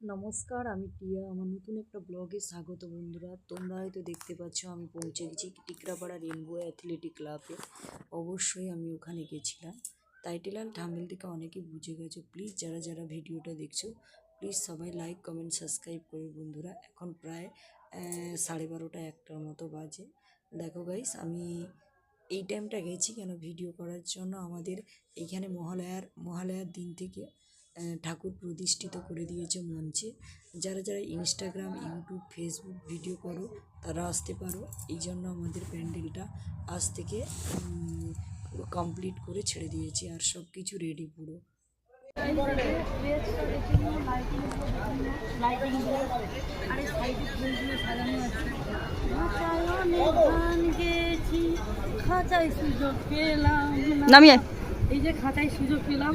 নমস্কার, আমি টিয়া আমার নতুন একটা ব্লগে স্বাগত বন্ধুরা। তোমরা হয়তো দেখতে পাচ্ছ, আমি পৌঁছে গেছি টিকরাপাড়া রেনবো অ্যাথলেটিক ক্লাবে। অবশ্যই আমি ওখানে গেছিলাম। টাইটেল আর থাম্বনেল থেকে অনেকেই বুঝে গেছো। প্লিজ, যারা যারা ভিডিওটা দেখছ, প্লিজ সবাই লাইক, কমেন্ট, সাবস্ক্রাইব করে বন্ধুরা। এখন প্রায় সাড়ে বারোটা একটার মতো বাজে। দেখো গাইস আমি এই টাইমটা গেছি কেন? ভিডিও করার জন্য আমাদের এইখানে মহালয়ার মহালয়ার দিন থেকে ঠাকুর প্রতিষ্ঠিত করে দিয়েছে মঞ্চে। যারা যারা ইনস্টাগ্রাম ইউটিউব ফেসবুক ভিডিও করো তারা আসতে পারো। এই জন্য আমাদের প্যান্ডেলটা আজ থেকে পুরো কমপ্লিট করে ছেড়ে দিয়েছি আর সব কিছু রেডি পুরো। নামিয়ে। এই যে খাতায় সুযোগ পেলাম।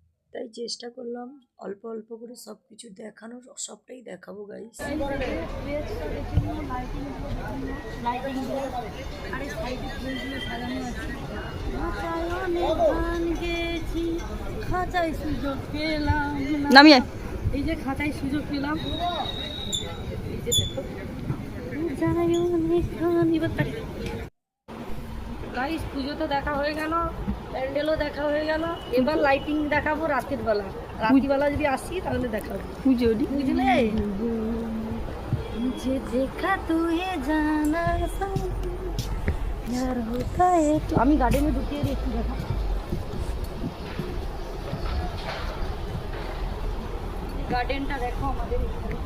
তাই চেষ্টা করলাম অল্প অল্প করে সব কিছু দেখানোর সবটাই দেখাবো গাইস খাঁচায় সুযোগ পেলাম নামিয়ে এই যে খাঁচায় সুযোগ পেলাম। এই যে দেখো। গাইস পুজো তো দেখা হয়ে গেল। প্যান্ডেলও দেখা হয়ে গেল এবার লাইটিং দেখাবো রাতের বেলা রাত্রিবেলা যদি আসি তাহলে দেখাবো পুজো দি বুঝলে मुझे देखा तू ये जाना यार होता है तो আমি গার্ডেনে ঢুকিয়ে রেখে দেখা গার্ডেনটা দেখো আমাদের এখানে।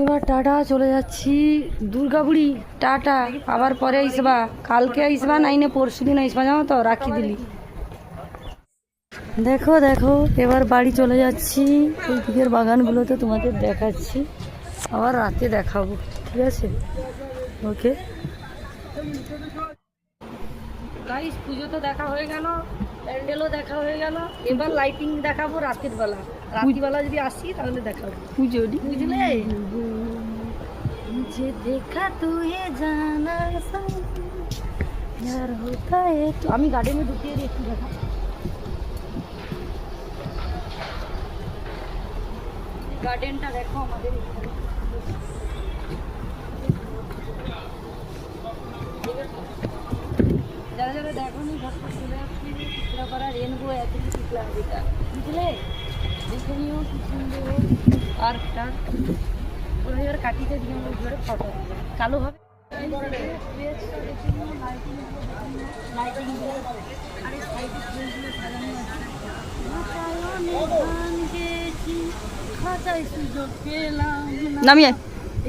এবার টাটা, চলে যাচ্ছি দুর্গাপুরি। টাটা। আবার পরে আইসবা। কালকে আইসবা নাইনে পরশু দিন আইসবা, জানো তো? রাখি দিলি। দেখো দেখো, এবার বাড়ি চলে যাচ্ছি। এই দিকের বাগানগুলোতে তোমাদের দেখাচ্ছি। আবার রাতে দেখাবো। ঠিক আছে ওকে গাইস পুজো তো দেখা হয়ে গেল প্যান্ডেলও দেখা হয়ে গেল এবার লাইটিং দেখাবো রাতের বেলা রাত্রিবেলা যদি আসি তাহলে দেখাবো পুজো দি বুঝলে मुझे देखा तू ये जाना यार होता है तो আমি গার্ডেনে ঢুকিয়ে রেখে দেখা গার্ডেনটা দেখো আমাদের দেখো চলে রেনবো এটা বুঝলে দেখে পার্কটা ওরা এবার কাটিতে দিয়ে কালো হবে আছে খাঁচায় অনেক গান গেয়েছি খাঁচায় সুযোগ পেলাম।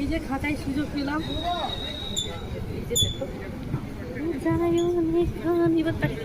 এই যে খাঁচায় সুযোগ পেলাম এই যে দেখো খাঁচায় অনেক গান এবার তাকে